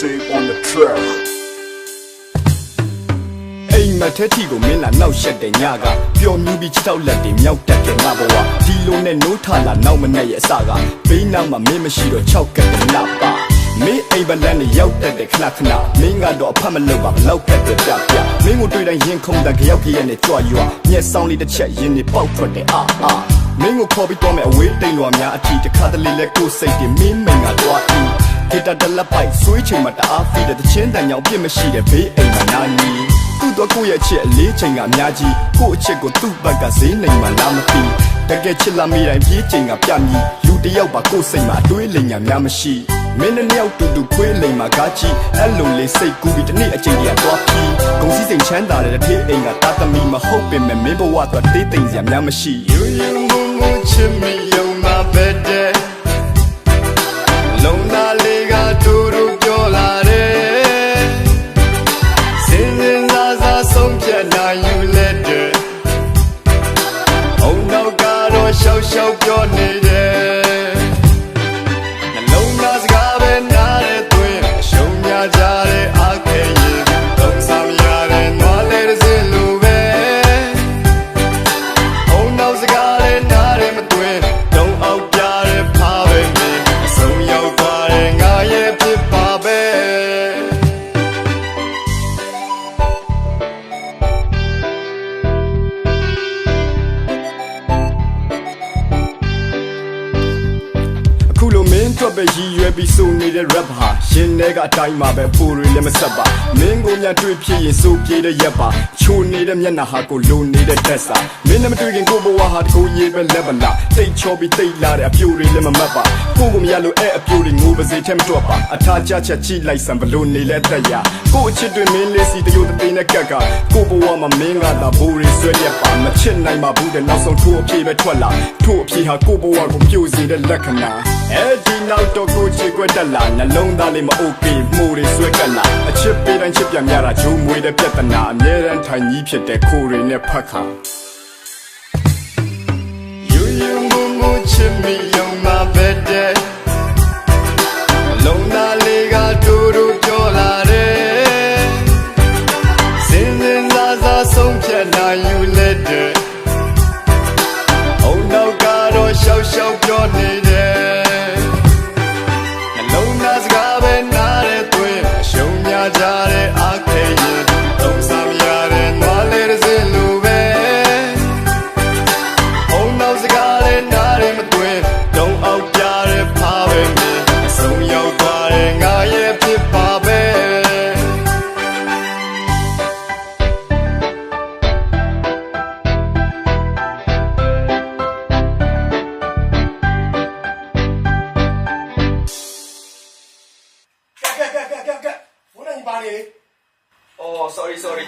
say on the track. အိမ်မက်ထဲထီကိုမင်းလာနောက်ရက်တဲ့ညကပျော်မြူးပြီးချစ်တော့လက်တွေမြောက်တက်တဲ့ငါဘဝဒီလိုနဲ့နိုးထလာနောက်မနဲ့ရဲ့အစကဘေးနားမှာမင်းမရှိတော့၆ကက်တဲ့နပါမင်းအိမ်ဘလန်နဲ့ရောက်တက်တဲ့ခဏခဏမင်းကတော့အဖတ်မလုပ်ပါဘလောက်တက်တဲ့ပြပြမင်းကိုတွေ့တိုင်းရင်ခုန်တဲ့ကြောက်ကြီးရဲ့နဲ့ကြွရွာမျက်စောင်းလေးတစ်ချက်ရင်နေပေါက်ထွက်တဲ့အာအာမင်းကိုခေါ်ပြီးတော့မဲ့အဝေးတိမ်လွာများအထီတခါတလေလဲကိုယ်စိတ်တွေမင်းမိန်ကတော့အီ ဂီတာတလက်ပိုက်ဆွေးချိန်မှာတအားဖီးတဲ့တချင်းတန်ကြောင်ပြစ်မရှိတဲ့ဘေးအိမ်မှာနာနီသူ့တော့ကိုယ့်ရဲ့အချက်အလေးချိန်ကအများကြီးကိုယ့်အချက်ကိုသူ့ဘက်ကဈေးနိုင်မှလားမသိတကယ်ချစ်လာမိတိုင်းပြေးချိန်ကပြမြည်လူတစ်ယောက်ပါကိုယ့်စိတ်မှာအတွေးလိမ်ညာများမရှိမင်းနဲ့နှစ်ယောက်တူတူခွေးလိမ်မှာကားချီအဲ့လိုလေးစိတ်ကူးပြီးတစ်နေ့အချိန်ကြီးကတော့ဖြီးဂုံစည်းစိမ်ချမ်းသာတဲ့တစ်ထေးအိမ်ကတာသမီမဟုတ်ပင်မဲ့မင်းဘဝတော့တေးသိမ်စရာများမရှိယူယူငုံငုံချစ်မိယုံမှာပဲတဲ့ က အတွက်ပဲရည်ရွယ်ပြီးဆိုနေတဲ့ rap ဟာရှင်ထဲကအတိုင်းမှာပဲပိုတွေလည်းမဆက်ပါမင်းကိုများတွေ့ဖြစ်ရင်စိုးပြေးတဲ့ရက်ပါချိုနေတဲ့မျက်နှာဟာကိုလိုနေတဲ့တက်စာမင်းနဲ့မတွေ့ခင်ကိုဘဝဟာတကူရေးပဲလက်ပလာတိတ်ချောပြီးတိတ်လာတဲ့အပြိုတွေလည်းမမတ်ပါကိုကိုမရလို့အဲ့အပြိုတွေငိုပါစေထဲမတွက်ပါအထားချချက်ချိလိုက်စံဘလို့နေလဲတက်ရကို့အချစ်တွေမင်းလေးစီတရုတ်တသိန်းနဲ့ကက်ကကိုဘဝမှာမင်းကသာဘိုးတွေဆွဲရက်ပါမချစ်နိုင်ပါဘူးတဲ့နောက်ဆုံးထိုးအပြေပဲထွက်လာထိုးအပြေဟာကိုဘဝကိုပြိုစေတဲ့လက္ခဏာ အဲဒီနောက်တော့ကိုချေကွက်တက်လာနှလုံးသားလေးမအိုကေမှုတွေဆွဲကပ်လာအချစ်ပေးတိုင်းချစ်ပြများတာဂျုံမွေတဲ့ပြဿနာအမြဲတမ်းထိုင်ကြီးဖြစ်တဲ့ခိုးတွေနဲ့ဖတ်ခါယူယူငုံငုံချစ်မိယုံ နားတယ်မသွင်းတုံးအောင်ပြတဲ့ဖားပဲမင်းအဆုံးရောက်သွားတဲ့ငါရဲ့ဖြစ်ပါပဲကက်ကက်ကက်ကက်ကက်ဘုန်းကြီးပါလေ Oh sorry sorry